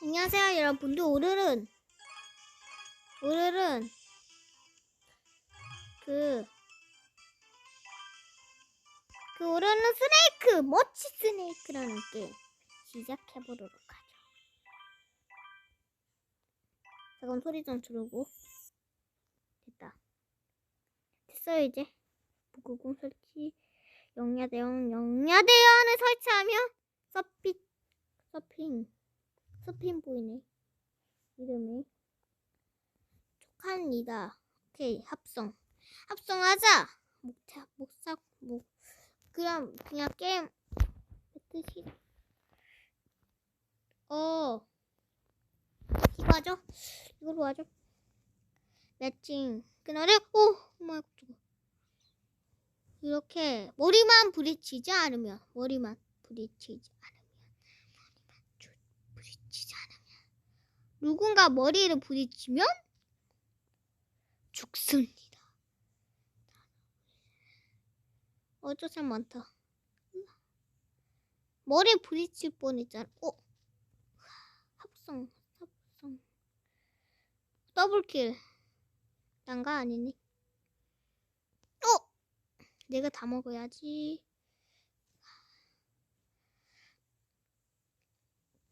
안녕하세요 여러분들. 오늘은 오늘은 그, 그 오늘은 스네이크 멋지 스네이크라는 게임 시작해보도록 하죠. 잠깐 소리 좀 줄이고. 됐다. 됐어요 이제. 북구공 설치. 영야대원 영야대원을 설치하면 서피 서핑 서핑 보이네. 이름이 촉합니다. 오케이 합성. 합성하자! 목차 목사 목 그냥 그냥 게임 뜻이 어. 이거 하죠? 이걸로 하죠? 매칭. 그날에 오! 엄마 저거 이렇게 머리만 부딪히지 않으면 머리만 부딪히지 않으면 머리만 주- 부딪히지 않으면 누군가 머리를 부딪히면 죽습니다. 어쩌면 많다. 머리 부딪힐 뻔했잖아. 어? 합성, 합성. 더블킬. 난가 아니니? 어? 내가 다 먹어야지.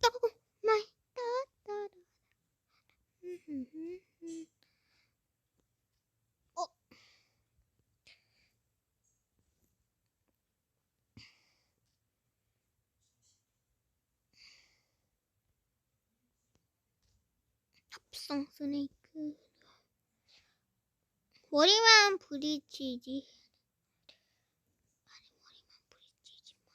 오 마이 갓. 어? 합성 스네이크. 머리만 부딪히지 아니 머리만 부딪히지만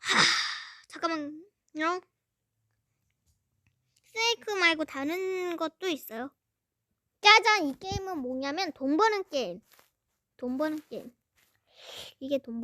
하, 잠깐만요. 스네이크 말고 다른 것도 있어요. 짜잔, 이 게임은 뭐냐면 돈 버는 게임. 돈 버는 게임. 이게 돈